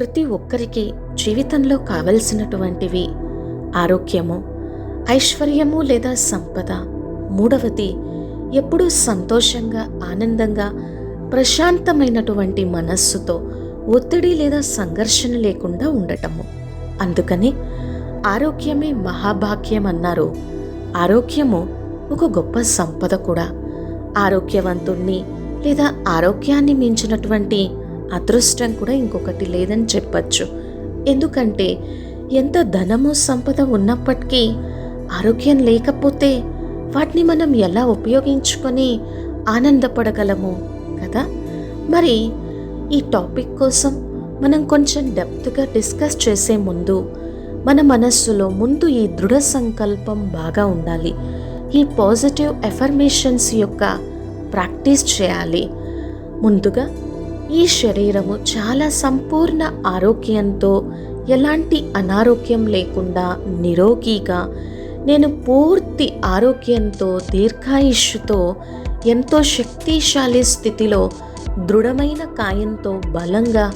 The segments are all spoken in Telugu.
ప్రతి ఒక్కరికి జీవితంలో కావలసినటువంటివి ఆరోగ్యము ఐశ్వర్యము లేదా సంపద. మూడవది ఎప్పుడూ సంతోషంగా ఆనందంగా ప్రశాంతమైనటువంటి మనస్సుతో ఒత్తిడి లేదా సంఘర్షణ లేకుండా ఉండటము. అందుకని ఆరోగ్యమే మహాభాగ్యం అన్నారు. ఆరోగ్యము ఒక గొప్ప సంపద కూడా. ఆరోగ్యవంతుణ్ణి లేదా ఆరోగ్యాన్ని మించినటువంటి అదృష్టం కూడా ఇంకొకటి లేదని చెప్పచ్చు. ఎందుకంటే ఎంత ధనము సంపద ఉన్నప్పటికీ ఆరోగ్యం లేకపోతే వాటిని మనం ఎలా ఉపయోగించుకొని ఆనందపడగలము కదా? మరి ఈ టాపిక్ కోసం మనం కొంచెం డెప్త్గా డిస్కస్ చేసే ముందు మన మనస్సులో ముందు ఈ దృఢ సంకల్పం బాగా ఉండాలి. ఈ పాజిటివ్ ఎఫర్మేషన్స్ యొక్క ప్రాక్టీస్ చేయాలి. ముందుగా ఈ శరీరము చాలా సంపూర్ణ ఆరోగ్యంతో ఎలాంటి అనారోగ్యం లేకుండా నిరోగిగా నేను పూర్తి ఆరోగ్యంతో దీర్ఘాయుష్యుతో ఎంతో శక్తిశాలి స్థితిలో దృఢమైన కాయంతో బలంగా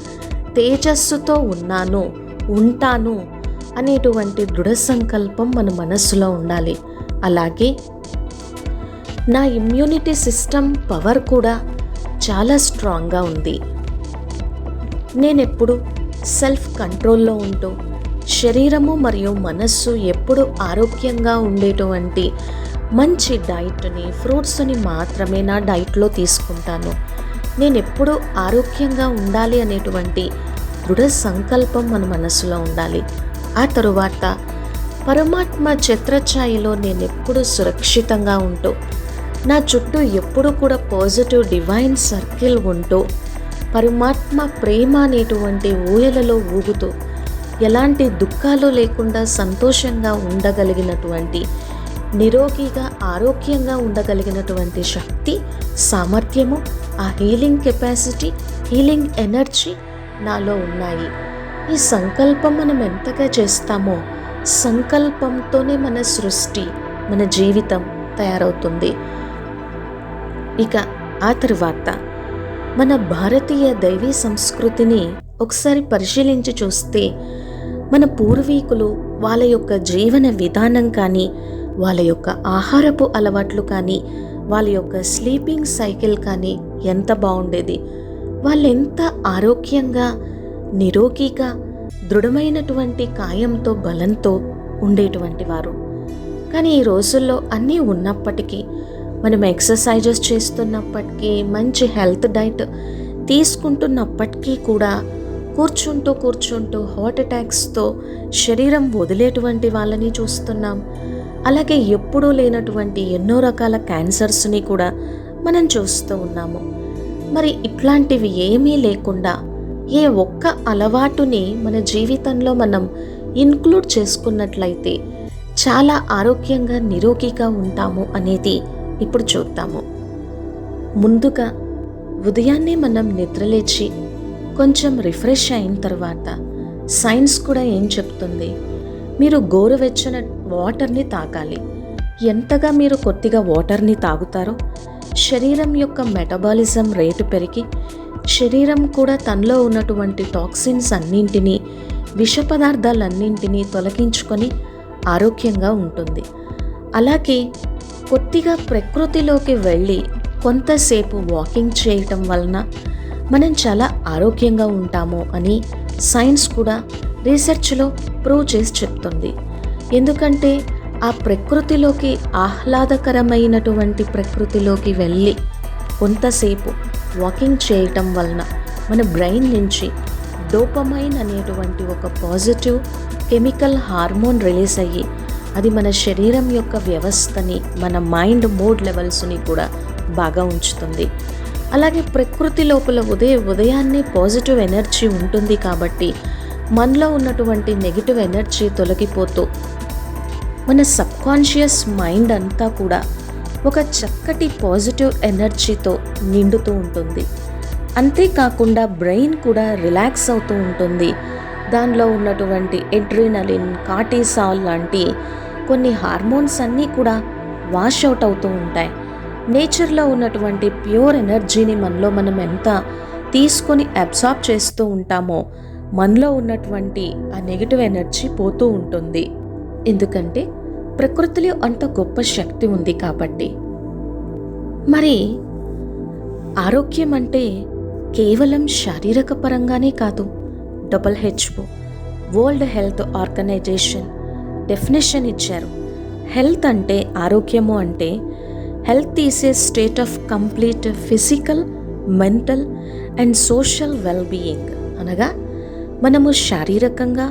తేజస్సుతో ఉన్నాను ఉంటాను అనేటువంటి దృఢ సంకల్పం మన మనస్సులో ఉండాలి. అలాగే నా ఇమ్యూనిటీ సిస్టమ్ పవర్ కూడా చాలా స్ట్రాంగ్గా ఉంది. నేనెప్పుడు సెల్ఫ్ కంట్రోల్లో ఉంటూ శరీరము మరియు మనస్సు ఎప్పుడు ఆరోగ్యంగా ఉండేటువంటి మంచి డైట్ని ఫ్రూట్స్ని మాత్రమే నా డైట్లో తీసుకుంటాను. నేను ఎప్పుడూ ఆరోగ్యంగా ఉండాలి అనేటువంటి దృఢ సంకల్పం మన మనసులో ఉండాలి. ఆ తరువాత పరమాత్మ చిత్రఛాయలో నేను ఎప్పుడు సురక్షితంగా ఉంటూ నా చుట్టూ ఎప్పుడు కూడా పాజిటివ్ డివైన్ సర్కిల్ ఉంటూ పరమాత్మ ప్రేమ అనేటువంటి ఊయలలో ఊగుతూ ఎలాంటి దుఃఖాలు లేకుండా సంతోషంగా ఉండగలిగినటువంటి నిరోగిగా ఆరోగ్యంగా ఉండగలిగినటువంటి శక్తి సామర్థ్యము ఆ హీలింగ్ కెపాసిటీ హీలింగ్ ఎనర్జీ నాలో ఉన్నాయి. ఈ సంకల్పం మనం ఎంతగా చేస్తామో సంకల్పంతోనే మన సృష్టి మన జీవితం తయారవుతుంది. ఇక ఆ తరువాత మన భారతీయ దైవీ సంస్కృతిని ఒకసారి పరిశీలించి చూస్తే మన పూర్వీకులు వాళ్ళ యొక్క జీవన విధానం కానీ వాళ్ళ యొక్క ఆహారపు అలవాట్లు కానీ వాళ్ళ యొక్క స్లీపింగ్ సైకిల్ కానీ ఎంత బాగుండేది. వాళ్ళు ఎంత ఆరోగ్యంగా నిరోగిగా దృఢమైనటువంటి కాయంతో బలంతో ఉండేటువంటి వారు. కానీ ఈ రోజుల్లో అన్నీ ఉన్నప్పటికీ మనం ఎక్సర్సైజెస్ చేస్తున్నప్పటికీ మంచి హెల్త్ డైట్ తీసుకుంటున్నప్పటికీ కూడా కూర్చుంటూ కూర్చుంటూ హార్ట్ అటాక్స్తో శరీరం వదిలేటువంటి వాళ్ళని చూస్తున్నాం. అలాగే ఎప్పుడూ లేనటువంటి ఎన్నో రకాల క్యాన్సర్స్ని కూడా మనం చూస్తూ ఉన్నాము. మరి ఇట్లాంటివి ఏమీ లేకుండా ఏ ఒక్క అలవాటుని మన జీవితంలో మనం ఇన్క్లూడ్ చేసుకున్నట్లయితే చాలా ఆరోగ్యంగా నిరోగిగా ఉంటాము అనేది ఇప్పుడు చూద్దాము. ముందుగా ఉదయాన్నే మనం నిద్రలేచి కొంచెం రిఫ్రెష్ అయిన తర్వాత సైన్స్ కూడా ఏం చెప్తుంది? మీరు గోరువెచ్చని వాటర్ని తాగాలి. ఎంతగా మీరు కొద్దిగా వాటర్ని తాగుతారో శరీరం యొక్క మెటబాలిజం రేటు పెరిగి శరీరం కూడా తనలో ఉన్నటువంటి టాక్సిన్స్ అన్నింటినీ విష పదార్థాలన్నింటినీ తొలగించుకొని ఆరోగ్యంగా ఉంటుంది. అలాగే కొద్దిగా ప్రకృతిలోకి వెళ్ళి కొంతసేపు వాకింగ్ చేయటం వలన మనం చాలా ఆరోగ్యంగా ఉంటాము అని సైన్స్ కూడా రీసెర్చ్లో ప్రూవ్ చేసి చెప్తుంది. ఎందుకంటే ఆ ప్రకృతిలోకి ఆహ్లాదకరమైనటువంటి ప్రకృతిలోకి వెళ్ళి కొంతసేపు వాకింగ్ చేయటం వలన మన బ్రెయిన్ నుంచి డోపమైన్ అనేటువంటి ఒక పాజిటివ్ కెమికల్ హార్మోన్ రిలీజ్ అయ్యి అది మన శరీరం యొక్క వ్యవస్థని మన మైండ్ మూడ్ లెవెల్స్ని కూడా బాగా ఉంచుతుంది. అలాగే ప్రకృతి లోపల ఉదయ ఉదయాన్నే పాజిటివ్ ఎనర్జీ ఉంటుంది కాబట్టి మనలో ఉన్నటువంటి నెగిటివ్ ఎనర్జీ తొలగిపోతూ మన సబ్కాన్షియస్ మైండ్ అంతా కూడా ఒక చక్కటి పాజిటివ్ ఎనర్జీతో నిండుతూ ఉంటుంది. అంతేకాకుండా బ్రెయిన్ కూడా రిలాక్స్ అవుతూ ఉంటుంది. దానిలో ఉన్నటువంటి ఎడ్రినలిన్ కాటిసాల్ లాంటి కొన్ని హార్మోన్స్ అన్నీ కూడా వాష్ అవుట్ అవుతూ ఉంటాయి. నేచర్లో ఉన్నటువంటి ప్యూర్ ఎనర్జీని మనలో మనం ఎంత తీసుకొని అబ్సార్బ్ చేస్తూ ఉంటామో మనలో ఉన్నటువంటి ఆ నెగిటివ్ ఎనర్జీ పోతూ ఉంటుంది. ఎందుకంటే ప్రకృతిలో అంత గొప్ప శక్తి ఉంది కాబట్టి. మరి ఆరోగ్యం అంటే కేవలం శారీరక పరంగానే కాదు W HO world health organisation definition ఇచ్చారు. హెల్త్ అంటే ఆరోగ్యము అంటే health is a state of complete physical mental and social wellbeing. అనగా మనము శారీరకంగా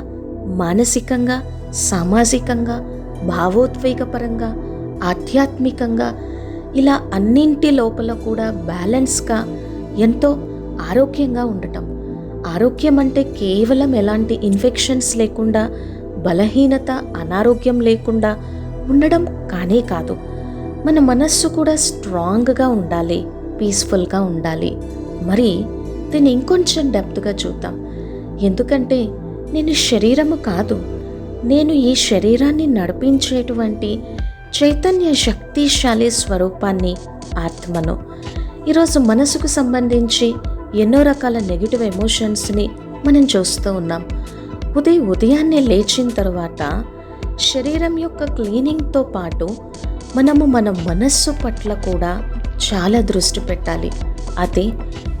మానసికంగా సామాజికంగా భావోద్వేగపరంగా ఆధ్యాత్మికంగా ఇలా అన్నింటి లోపల కూడా బ్యాలెన్స్గా ఎంతో ఆరోగ్యంగా ఉండటం. ఆరోగ్యం అంటే కేవలం ఎలాంటి ఇన్ఫెక్షన్స్ లేకుండా బలహీనత అనారోగ్యం లేకుండా ఉండడం కానే కాదు. మన మనస్సు కూడా స్ట్రాంగ్గా ఉండాలి పీస్ఫుల్గా ఉండాలి. మరి దీన్ని ఇంకొంచెం డెప్త్గా చూద్దాం. ఎందుకంటే నేను శరీరము కాదు. నేను ఈ శరీరాన్ని నడిపించేటువంటి చైతన్య శక్తిశాలి స్వరూపాన్ని ఆత్మను. ఈరోజు మనసుకు సంబంధించి ఎన్నో రకాల నెగిటివ్ ఎమోషన్స్ని మనం చూస్తూ ఉన్నాం. ఉదయం ఉదయాన్నే లేచిన తర్వాత శరీరం యొక్క క్లీనింగ్తో పాటు మనము మన మనస్సు పట్ల కూడా చాలా దృష్టి పెట్టాలి. అదే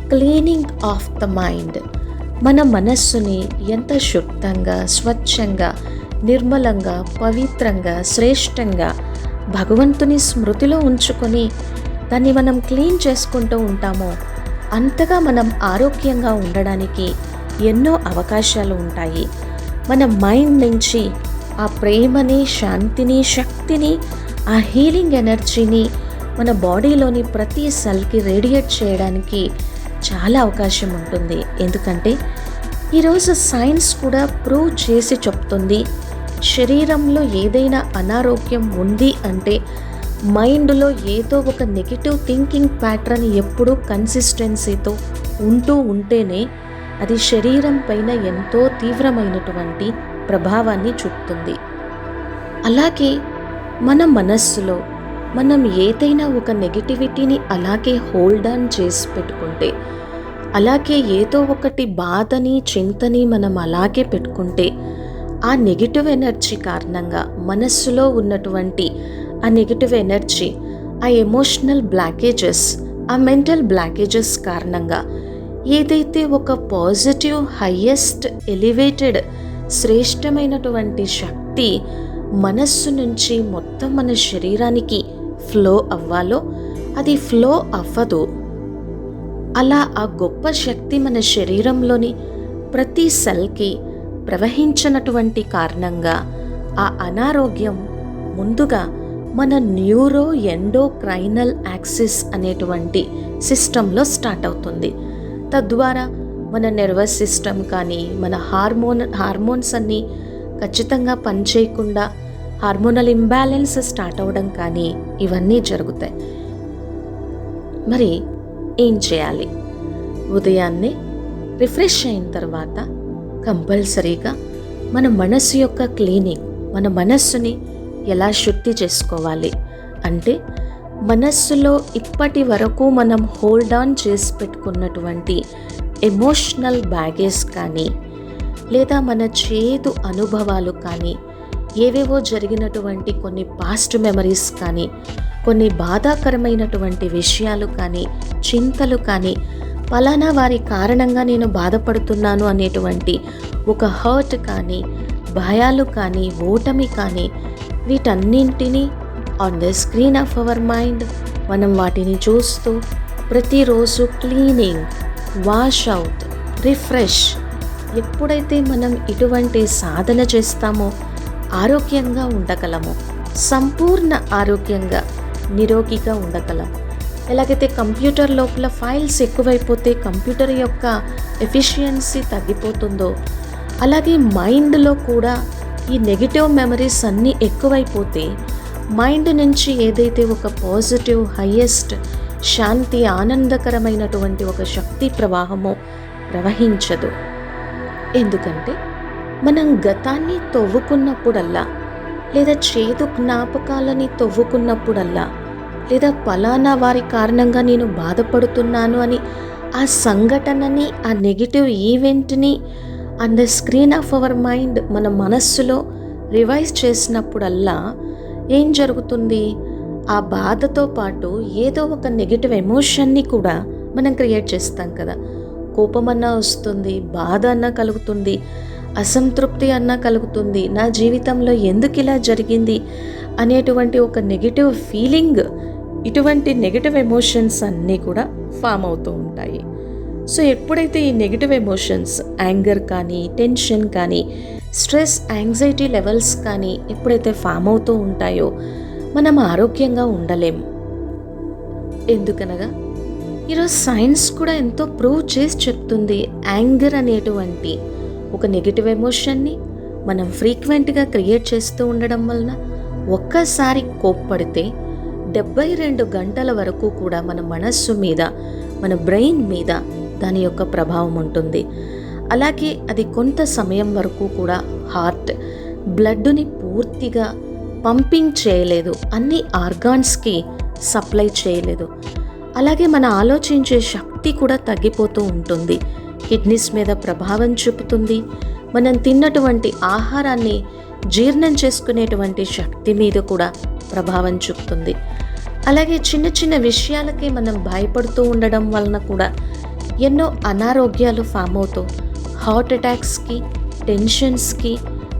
క్లీనింగ్ ఆఫ్ ద మైండ్. మన మనస్సుని ఎంత శుద్ధంగా స్వచ్ఛంగా నిర్మలంగా పవిత్రంగా శ్రేష్టంగా భగవంతుని స్మృతిలో ఉంచుకొని దాన్ని మనం క్లీన్ చేసుకుంటూ ఉంటామో అంతగా మనం ఆరోగ్యంగా ఉండడానికి ఎన్నో అవకాశాలు ఉంటాయి. మన మైండ్ నుంచి ఆ ప్రేమని శాంతిని శక్తిని ఆ హీలింగ్ ఎనర్జీని మన బాడీలోని ప్రతి సెల్కి రేడియేట్ చేయడానికి చాలా అవకాశం ఉంటుంది. ఎందుకంటే ఈరోజు సైన్స్ కూడా ప్రూవ్ చేసి చెప్తుంది శరీరంలో ఏదైనా అనారోగ్యం ఉంది అంటే మైండ్లో ఏదో ఒక నెగిటివ్ థింకింగ్ ప్యాటర్న్ ఎప్పుడూ కన్సిస్టెన్సీతో ఉంటూ ఉంటేనే అది శరీరం పైన ఎంతో తీవ్రమైనటువంటి ప్రభావాన్ని చూపుతుంది. అలాగే మన మనస్సులో మనం ఏదైనా ఒక నెగిటివిటీని అలాగే హోల్డ్ ఆన్ చేసి పెట్టుకుంటే అలాగే ఏదో ఒకటి బాధని చింతని మనం అలాగే పెట్టుకుంటే ఆ నెగిటివ్ ఎనర్జీ కారణంగా మనస్సులో ఉన్నటువంటి ఆ నెగిటివ్ ఎనర్జీ ఆ ఎమోషనల్ బ్లాకేజెస్ ఆ మెంటల్ బ్లాకేజెస్ కారణంగా ఏదైతే ఒక పాజిటివ్ హయ్యెస్ట్ ఎలివేటెడ్ శ్రేష్టమైనటువంటి శక్తి మనస్సు నుంచి మొత్తం మన శరీరానికి ఫ్లో అవ్వాలో అది ఫ్లో అవ్వదు. అలా ఆ గొప్ప శక్తి మన శరీరంలోని ప్రతి సెల్కి ప్రవహించినటువంటి కారణంగా ఆ అనారోగ్యం ముందుగా మన న్యూరో ఎండోక్రైనల్ యాక్సిస్ అనేటువంటి సిస్టంలో స్టార్ట్ అవుతుంది. తద్వారా మన నర్వస్ సిస్టమ్ కానీ మన హార్మోన్ హార్మోన్స్ అన్నీ ఖచ్చితంగా పనిచేయకుండా హార్మోనల్ ఇంబ్యాలెన్స్ స్టార్ట్ అవ్వడం కానీ ఇవన్నీ జరుగుతాయి. మరి ఏం చేయాలి? ఉదయాన్నే రిఫ్రెష్ అయిన తర్వాత కంపల్సరీగా మన మనస్సు యొక్క క్లీనింగ్ మన మనస్సుని ఎలా శుద్ధి చేసుకోవాలి? అంటే మనస్సులో ఇప్పటి వరకు మనం హోల్డ్ ఆన్ చేసి పెట్టుకున్నటువంటి ఎమోషనల్ బ్యాగేజ్ కానీ లేదా మన చేదు అనుభవాలు కానీ ఏవేవో జరిగినటువంటి కొన్ని పాస్ట్ మెమరీస్ కానీ కొన్ని బాధాకరమైనటువంటి విషయాలు కానీ చింతలు కానీ పలానా వారి కారణంగా నేను బాధపడుతున్నాను అనేటువంటి ఒక హర్ట్ కానీ భయాలు కానీ ఓటమి కానీ వీటన్నింటినీ on the screen of our mind మనం వాటిని చూస్తూ ప్రతిరోజు క్లీనింగ్ వాష్ అవుట్ రిఫ్రెష్ ఎప్పుడైతే మనం ఇటువంటి సాధన చేస్తామో ఆరోగ్యంగా ఉండగలము. సంపూర్ణ ఆరోగ్యంగా నిరోగిగా ఉండగలం. ఎలాగైతే కంప్యూటర్ లోపల ఫైల్స్ ఎక్కువైపోతే కంప్యూటర్ యొక్క ఎఫిషియన్సీ తగ్గిపోతుందో అలాగే మైండ్లో కూడా ఈ నెగిటివ్ మెమరీస్ అన్నీ ఎక్కువైపోతే మైండ్ నుంచి ఏదైతే ఒక పాజిటివ్ హయ్యెస్ట్ శాంతి ఆనందకరమైనటువంటి ఒక శక్తి ప్రవాహమో ప్రవహించదు. ఎందుకంటే మనం గతాన్ని తవ్వుకున్నప్పుడల్లా లేదా చేదు జ్ఞాపకాలని తవ్వుకున్నప్పుడల్లా లేదా పలానా వారి కారణంగా నేను బాధపడుతున్నాను అని ఆ సంఘటనని ఆ negative ఈవెంట్ని and the screen of our mind మన మనస్సులో రివైజ్ చేసినప్పుడల్లా ఏం జరుగుతుంది? ఆ బాధతో పాటు ఏదో ఒక నెగిటివ్ ఎమోషన్ని కూడా మనం క్రియేట్ చేస్తాం కదా. కోపం అన్నా వస్తుంది బాధ అన్నా కలుగుతుంది అసంతృప్తి అన్నా కలుగుతుంది. నా జీవితంలో ఎందుకు ఇలా జరిగింది? అనేటువంటి ఒక నెగిటివ్ ఫీలింగ్ ఇటువంటి నెగిటివ్ ఎమోషన్స్ అన్నీ కూడా ఫామ్ అవుతూ ఉంటాయి. సో ఎప్పుడైతే ఈ నెగిటివ్ ఎమోషన్స్ యాంగర్ కానీ టెన్షన్ కానీ స్ట్రెస్ యాంగ్జైటీ లెవెల్స్ కానీ ఎప్పుడైతే ఫామ్ అవుతూ ఉంటాయో మనం ఆరోగ్యంగా ఉండలేం. ఎందుకనగా? ఈరోజు సైన్స్ కూడా ఎంతో ప్రూవ్ చేసి చెప్తుంది యాంగర్ అనేటువంటి ఒక నెగిటివ్ ఎమోషన్ని మనం ఫ్రీక్వెంట్గా క్రియేట్ చేస్తూ ఉండడం వలన ఒక్కసారి కోప్పడితే డెబ్బై రెండు గంటల వరకు కూడా మన మనస్సు మీద మన బ్రెయిన్ మీద దాని యొక్క ప్రభావం ఉంటుంది. అలాగే అది కొంత సమయం వరకు కూడా హార్ట్ బ్లడ్ని పూర్తిగా పంపింగ్ చేయలేదు. అన్ని ఆర్గాన్స్కి సప్లై చేయలేదు. అలాగే మన ఆలోచించే శక్తి కూడా తగ్గిపోతూ ఉంటుంది. కిడ్నీస్ మీద ప్రభావం చూపుతుంది. మనం తిన్నటువంటి ఆహారాన్ని జీర్ణం చేసుకునేటువంటి శక్తి మీద కూడా ప్రభావం చూపుతుంది. అలాగే చిన్న చిన్న విషయాలకే మనం భయపడుతూ ఉండడం వలన కూడా ఎన్నో అనారోగ్యాలు ఫామ్ అవుతూ హార్ట్ అటాక్స్కి టెన్షన్స్కి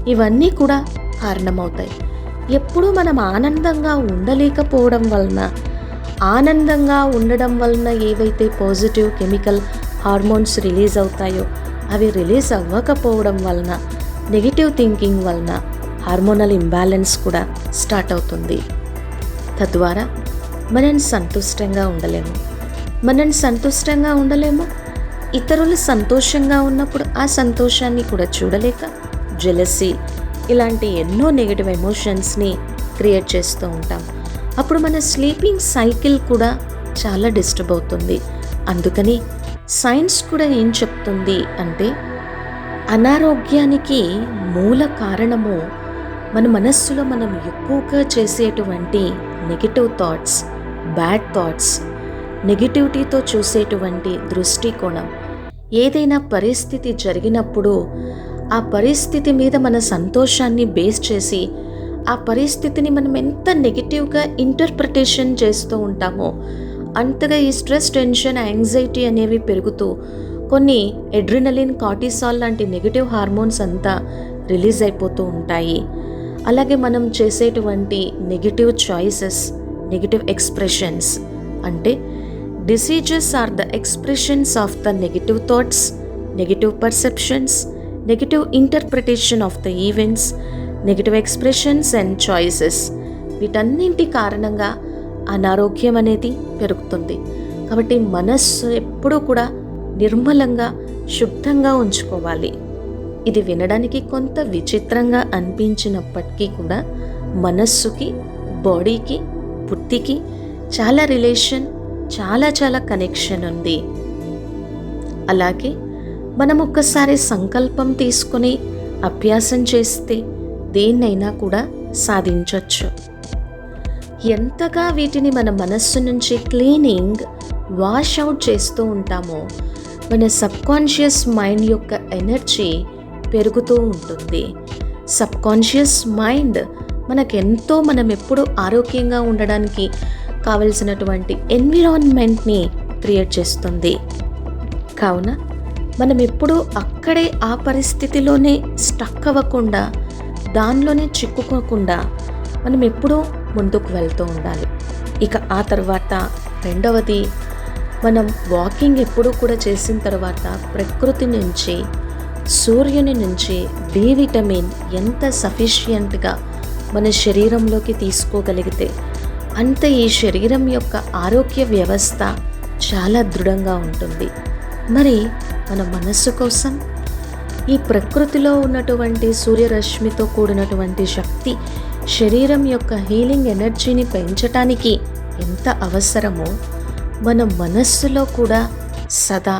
ఇవన్నీ కూడా కారణమవుతాయి. ఎప్పుడూ మనం ఆనందంగా ఉండలేకపోవడం వలన ఆనందంగా ఉండడం వలన ఏవైతే పాజిటివ్ కెమికల్ హార్మోన్స్ రిలీజ్ అవుతాయో అవి రిలీజ్ అవ్వకపోవడం వలన నెగిటివ్ థింకింగ్ వలన హార్మోనల్ ఇంబ్యాలెన్స్ కూడా స్టార్ట్ అవుతుంది. తద్వారా మనం సంతుష్టంగా ఉండలేము. మనం సంతుష్టంగా ఉండలేము ఇతరులు సంతోషంగా ఉన్నప్పుడు ఆ సంతోషాన్ని కూడా చూడలేక జెలసీ ఇలాంటి ఎన్నో నెగిటివ్ ఎమోషన్స్ని క్రియేట్ చేస్తూ ఉంటాం. అప్పుడు మన స్లీపింగ్ సైకిల్ కూడా చాలా డిస్టర్బ్ అవుతుంది. అందుకని సైన్స్ కూడా ఏం చెప్తుంది అంటే అనారోగ్యానికి మూల కారణము మన మనస్సులో మనం ఎక్కువగా చేసేటువంటి నెగిటివ్ థాట్స్ బ్యాడ్ థాట్స్ నెగిటివిటీతో చూసేటువంటి దృష్టికోణం. ఏదైనా పరిస్థితి జరిగినప్పుడు ఆ పరిస్థితి మీద మన సంతోషాన్ని బేస్ చేసి ఆ పరిస్థితిని మనం ఎంత నెగిటివ్గా ఇంటర్ప్రిటేషన్ చేస్తూ ఉంటామో అంతగా ఈ స్ట్రెస్ టెన్షన్ యాంగ్జైటీ అనేవి పెరుగుతూ కొన్ని ఎడ్రినలిన్ కార్టిసాల్ లాంటి నెగిటివ్ హార్మోన్స్ అంతా రిలీజ్ అయిపోతూ ఉంటాయి. అలాగే మనం చేసేటువంటి నెగిటివ్ చాయిసెస్ నెగిటివ్ ఎక్స్ప్రెషన్స్ అంటే diseases are the expressions of the negative thoughts negative perceptions negative interpretation of the events negative expressions and choices వీటన్నింటి కారణంగా అనారోగ్యం అనేది పెరుగుతుంది. కాబట్టి మనస్సు ఎప్పుడూ కూడా నిర్మలంగా శుద్ధంగా ఉంచుకోవాలి. ఇది వినడానికి కొంత విచిత్రంగా అనిపించినప్పటికీ కూడా మనస్సుకి బాడీకి బుద్ధికి చాలా రిలేషన్ చాలా చాలా కనెక్షన్ ఉంది. అలాగే మనం ఒక్కసారి సంకల్పం తీసుకొని అభ్యాసం చేస్తే దేన్నైనా కూడా సాధించవచ్చు ఎంతగా వీటిని మన మనస్సు నుంచి క్లీనింగ్ వాష్ అవుట్ చేస్తూ ఉంటామో మన సబ్కాన్షియస్ మైండ్ యొక్క ఎనర్జీ పెరుగుతూ ఉంటుంది. సబ్కాన్షియస్ మైండ్ మనకెంతో మనం ఎప్పుడూ ఆరోగ్యంగా ఉండడానికి కావలసినటువంటి ఎన్విరాన్మెంట్ని క్రియేట్ చేస్తుంది. కావున మనం ఎప్పుడూ అక్కడే ఆ పరిస్థితిలోనే స్టక్ అవ్వకుండా దానిలోనే చిక్కుకోకుండా మనం ఎప్పుడూ ముందుకు వెళ్తూ ఉండాలి. ఇక ఆ తర్వాత రెండవది మనం వాకింగ్ ఎప్పుడూ కూడా చేసిన తర్వాత ప్రకృతి నుంచి సూర్యుని నుంచి డి విటమిన్ ఎంత సఫిషియంట్గా మన శరీరంలోకి తీసుకోగలిగితే అంత ఈ శరీరం యొక్క ఆరోగ్య వ్యవస్థ చాలా దృఢంగా ఉంటుంది. మరి మన మనస్సు కోసం ఈ ప్రకృతిలో ఉన్నటువంటి సూర్యరశ్మితో కూడినటువంటి శక్తి శరీరం యొక్క హీలింగ్ ఎనర్జీని పెంచటానికి ఎంత అవసరమో మన మనస్సులో కూడా సదా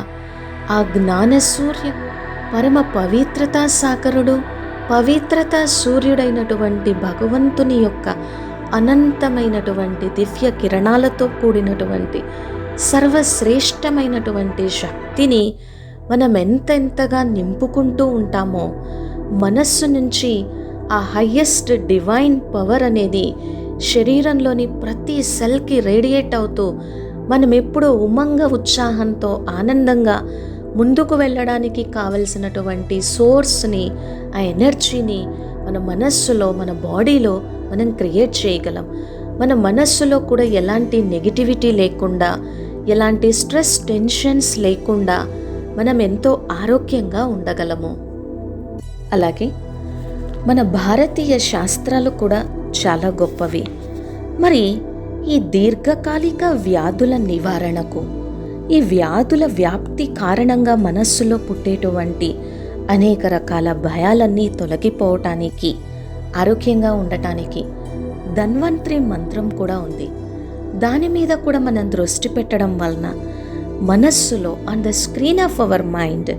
ఆ జ్ఞాన సూర్య పరమ పవిత్రతా సాకరుడు పవిత్రత సూర్యుడైనటువంటి భగవంతుని యొక్క అనంతమైనటువంటి దివ్య కిరణాలతో కూడినటువంటి సర్వశ్రేష్టమైనటువంటి శక్తిని మనం ఎంతెంతగా నింపుకుంటూ ఉంటామో మనస్సు నుంచి ఆ హయ్యెస్ట్ డివైన్ పవర్ అనేది శరీరంలోని ప్రతి సెల్కి రేడియేట్ అవుతూ మనం ఎప్పుడూ ఉమంగ ఉత్సాహంతో ఆనందంగా ముందుకు వెళ్ళడానికి కావలసినటువంటి సోర్స్ని ఆ ఎనర్జీని మన మనస్సులో మన బాడీలో మనం క్రియేట్ చేయగలం. మన మనస్సులో కూడా ఎలాంటి నెగిటివిటీ లేకుండా ఎలాంటి స్ట్రెస్ టెన్షన్స్ లేకుండా మనం ఎంతో ఆరోగ్యంగా ఉండగలము. అలాగే మన భారతీయ శాస్త్రాలు కూడా చాలా గొప్పవి. మరి ఈ దీర్ఘకాలిక వ్యాధుల నివారణకు ఈ వ్యాధుల వ్యాప్తి కారణంగా మనస్సులో పుట్టేటువంటి అనేక రకాల భయాలన్నీ తొలగిపోవటానికి ఆరోగ్యంగా ఉండటానికి ధన్వంత్రి మంత్రం కూడా ఉంది. దాని మీద కూడా మనం దృష్టి పెట్టడం వలన మనస్సులో on the screen of our mind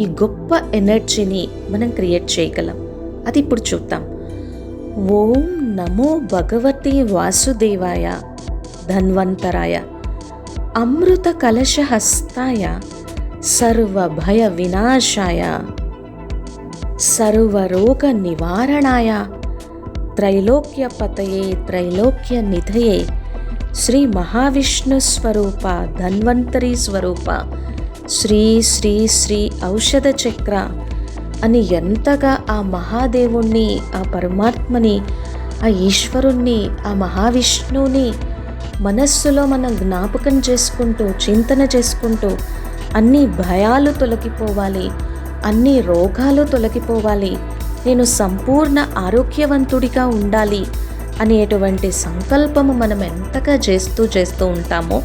ఈ గొప్ప ఎనర్జీని మనం క్రియేట్ చేయగలం. అది ఇప్పుడు చూద్దాం. ఓం నమో భగవతి వాసుదేవాయ ధన్వంతరాయ. అమృత కలశహస్తాయ సర్వభయ వినాశాయ. సర్వరోగ నివారణాయ త్రైలోక్య పతయే త్రైలోక్య నిధయే శ్రీ మహావిష్ణు స్వరూప ధన్వంతరి స్వరూప. శ్రీ శ్రీ శ్రీ ఔషధ చక్ర. అని ఎంతగా ఆ మహాదేవుణ్ణి ఆ పరమాత్మని ఆ ఈశ్వరుణ్ణి ఆ మహావిష్ణువుని మనస్సులో మనం జ్ఞాపకం చేసుకుంటూ చింతన చేసుకుంటూ అన్ని భయాలు తొలగిపోవాలి అన్ని రోగాలు తొలగిపోవాలి నేను సంపూర్ణ ఆరోగ్యవంతుడిగా ఉండాలి అనేటువంటి సంకల్పము మనం ఎంతగా చేస్తూ చేస్తూ ఉంటామో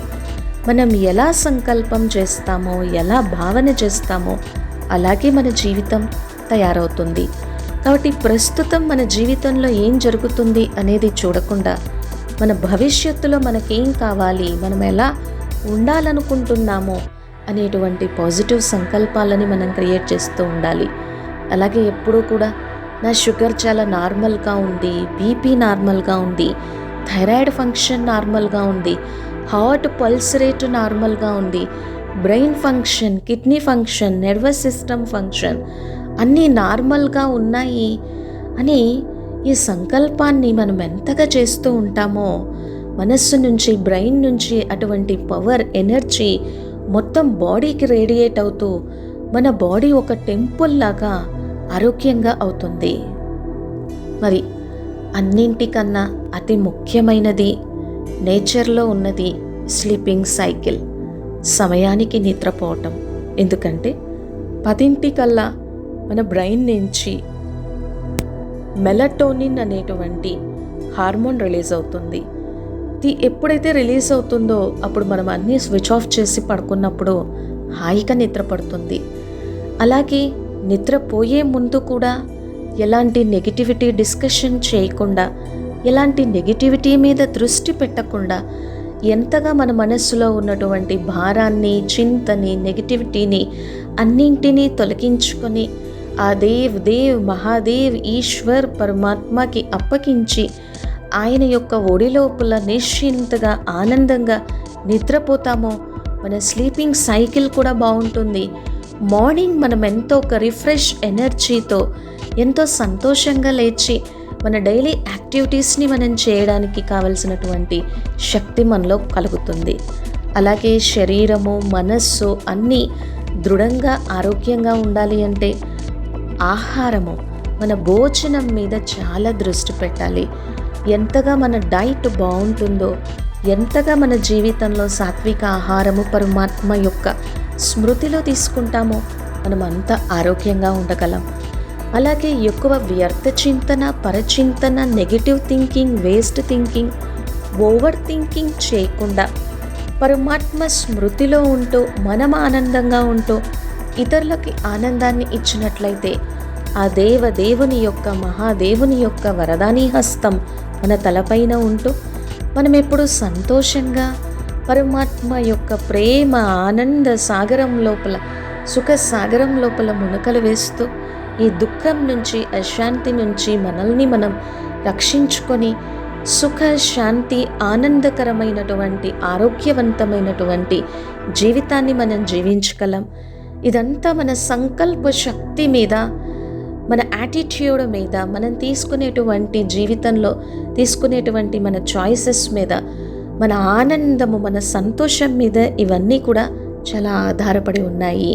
మనం ఎలా సంకల్పం చేస్తామో ఎలా భావన చేస్తామో అలాగే మన జీవితం తయారవుతుంది. కాబట్టి ప్రస్తుతం మన జీవితంలో ఏం జరుగుతుంది అనేది చూడకుండా మన భవిష్యత్తులో మనకేం కావాలి మనం ఎలా ఉండాలనుకుంటున్నామో అనేటువంటి పాజిటివ్ సంకల్పాలని మనం క్రియేట్ చేస్తూ ఉండాలి. అలాగే ఎప్పుడూ కూడా నా షుగర్ చాలా నార్మల్గా ఉంది బీపీ నార్మల్గా ఉంది థైరాయిడ్ ఫంక్షన్ నార్మల్గా ఉంది హార్ట్ పల్స్ రేటు నార్మల్గా ఉంది brain function kidney function nervous system function అన్నీ నార్మల్గా ఉన్నాయి అని ఈ సంకల్పాన్ని మనం ఎంతగా చేస్తూ ఉంటామో మనస్సు నుంచి బ్రెయిన్ నుంచి అటువంటి పవర్ ఎనర్జీ మొత్తం బాడీకి రేడియేట్ అవుతూ మన బాడీ ఒక టెంపుల్ లాగా ఆరోగ్యంగా అవుతుంది. మరి అన్నింటికన్నా అతి ముఖ్యమైనది నేచర్లో ఉన్నది స్లీపింగ్ సైకిల్ సమయానికి నిద్రపోవటం. ఎందుకంటే పదింటికల్లా మన బ్రెయిన్ నుంచి మెలటోనిన్ అనేటువంటి హార్మోన్ రిలీజ్ అవుతుంది. ఇది ఎప్పుడైతే రిలీజ్ అవుతుందో అప్పుడు మనం అన్నీ స్విచ్ ఆఫ్ చేసి పడుకున్నప్పుడు హాయిగా నిద్ర పడుతుంది అలాగే నిద్రపోయే ముందు కూడా ఎలాంటి నెగిటివిటీ డిస్కషన్ చేయకుండా ఎలాంటి నెగిటివిటీ మీద దృష్టి పెట్టకుండా ఎంతగా మన మనస్సులో ఉన్నటువంటి భారాన్ని చింతని నెగిటివిటీని అన్నింటినీ తొలగించుకొని ఆ దేవ్ దేవ్ మహాదేవ్ ఈశ్వర్ పరమాత్మకి అప్పగించి ఆయన యొక్క ఒడి లోపల నిశ్చింతగా ఆనందంగా నిద్రపోతామో మన స్లీపింగ్ సైకిల్ కూడా బాగుంటుంది. మార్నింగ్ మనం ఎంతో ఒక రిఫ్రెష్ ఎనర్జీతో ఎంతో సంతోషంగా లేచి మన డైలీ యాక్టివిటీస్ని మనం చేయడానికి కావలసినటువంటి శక్తి మనలో కలుగుతుంది. అలాగే శరీరము మనస్సు అన్నీ దృఢంగా ఆరోగ్యంగా ఉండాలి అంటే ఆహారము మన భోజనం మీద చాలా దృష్టి పెట్టాలి. ఎంతగా మన డైట్ బాగుంటుందో ఎంతగా మన జీవితంలో సాత్విక ఆహారము పరమాత్మ యొక్క స్మృతిలో తీసుకుంటామో మనం అంత ఆరోగ్యంగా ఉండగలం. అలాగే ఎక్కువ వ్యర్థ చింతన పరచింతన negative thinking waste thinking over thinking చేయకుండా పరమాత్మ స్మృతిలో ఉంటూ మనం ఆనందంగా ఉంటూ ఇతరులకి ఆనందాన్ని ఇచ్చినట్లయితే ఆ దేవదేవుని యొక్క మహాదేవుని యొక్క వరదాని హస్తం మన తలపైన ఉంటూ మనం ఎప్పుడు సంతోషంగా పరమాత్మ యొక్క ప్రేమ ఆనంద సాగరం లోపల సుఖ సాగరం లోపల మునకలు వేస్తూ ఈ దుఃఖం నుంచి అశాంతి నుంచి మనల్ని మనం రక్షించుకొని సుఖ శాంతి ఆనందకరమైనటువంటి ఆరోగ్యవంతమైనటువంటి జీవితాన్ని మనం జీవించగలం. ఇదంతా మన సంకల్ప శక్తి మీద మన యాటిట్యూడ్ మీద మనం తీసుకునేటువంటి జీవితంలో తీసుకునేటువంటి మన చాయిసెస్ మీద మన ఆనందము మన సంతోషం మీద ఇవన్నీ కూడా చాలా ఆధారపడి ఉన్నాయి.